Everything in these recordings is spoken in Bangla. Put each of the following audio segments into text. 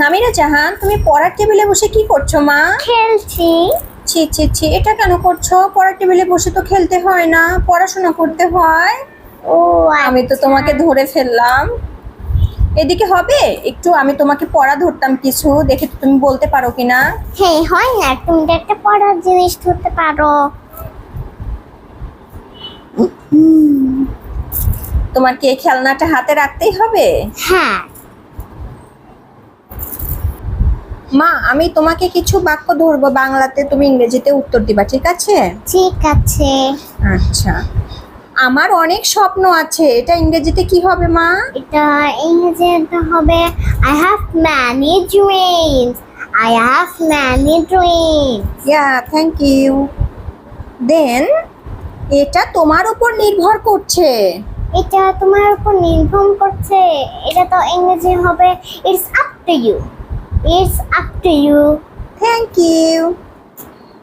নামিরা জাহান তুমি পড়ার টেবিলে বসে কি করছ মা? খেলছি। ছি ছি ছি এটা কেন করছ? পড়ার টেবিলে বসে তো খেলতে হয় না পড়াশোনা করতে হয়। ও আমি তো তোমাকে ধরে ফেললাম। এদিকে হবে? একটু আমি তোমাকে পড়া ধরতাম কিছু দেখে তো তুমি বলতে পারো কিনা হ্যাঁ হয় না তুমি তো একটা পড়ার জিনিস ধরতে পারো। তোমার কি এই খেলনাটা হাতে রাখতেই হবে? হ্যাঁ। মা আমি তোমাকে কিছু বাক্য ধরবো বাংলাতে তুমি ইংরেজিতে উত্তর দিবা ঠিক আছে? ঠিক আছে। আচ্ছা। আমার অনেক স্বপ্ন আছে এটা ইংরেজিতে কি হবে মা? এটা ইংরেজিতে হবে I have many dreams I have many dreams yeah thank you then এটা তোমার উপর নির্ভর করছে। এটা তোমার উপর নির্ভর করছে এটা তো ইংরেজি হবে it's up to you it's up to you thank you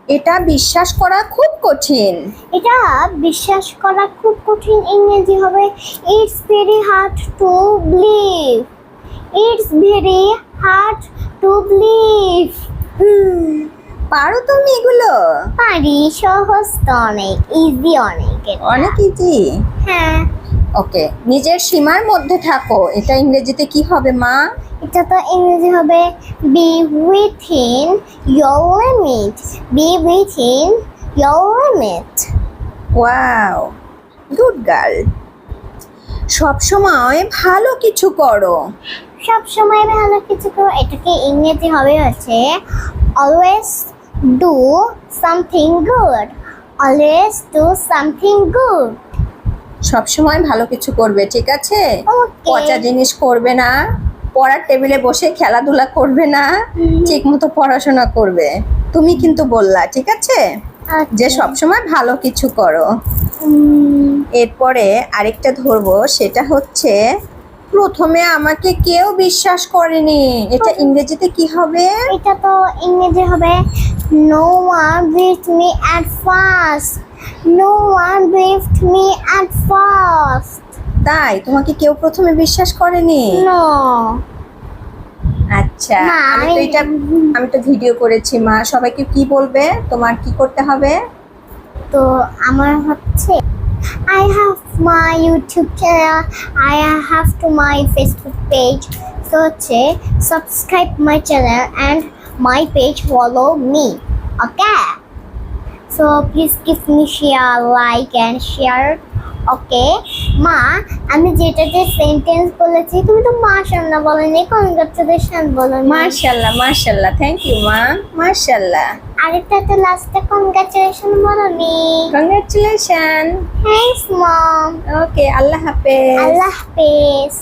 এটা বিশ্বাস করা খুব কঠিন। এটা বিশ্বাস করা খুব কঠিন ইংরেজি হবে। It's very hard to believe it's very hard to believe পারো তুমি এগুলো? পারি সহজ তো অনেক ইজি অনেক অনেক ইজি হ্যাঁ। ওকে নিজের সীমার মধ্যে থাকো এটা ইংরেজিতে কি হবে মা? এটা তো ইংরেজি হবে be within your limit be within your limit wow good girl সব সময় ভালো কিছু করো। সব সময় ভালো কিছু করো এটাকে ইংরেজি হবে হচ্ছে always do something good always do something good সব সময় ভালো কিছু করবে ঠিক আছে? পচা জিনিস করবে না পড়ার টেবিলে বসে খেলাধুলা করবে না ঠিক মতো পড়াশোনা করবে। তুমি কিন্তু বললা ঠিক আছে? যে সবসময় ভালো কিছু করো। এরপরে আরেকটা ধরবো সেটা হচ্ছে প্রথমে আমাকে কেউ বিশ্বাস করেনি। এটা ইংরেজিতে কি হবে? এটা তো ইংরেজি হবে no one believed me at first no one believed me at first তাই? তোমাকে কেউ প্রথমে বিশ্বাস করেনি? নো আচ্ছা না, আমি তো আমি- এটা আমি তো ভিডিও করেছি মা। সবাইকে কি বলবে? তোমার কি করতে হবে? তো আমার হচ্ছে I have my YouTube channel I have to my Facebook page তো হচ্ছে subscribe my channel and my page follow me okay so please give me share like and share okay মা আমি যেটা যে সেন্টেন্স বলেছি তুমি তো মাশাল্লাহ বলেনি কনগ্রাচুলেশন বলো মার্শাল্লাহ মার্শাল্লাহ থ্যাংক ইউ মা মার্শাল্লাহ আরেকটা তো লাস্টে কনগ্রাচুলেশন বলনি। কংগ্রাচুলেশন থ্যাংকস মম ওকে আল্লাহ হাফেজ। আল্লাহ হাফেজ।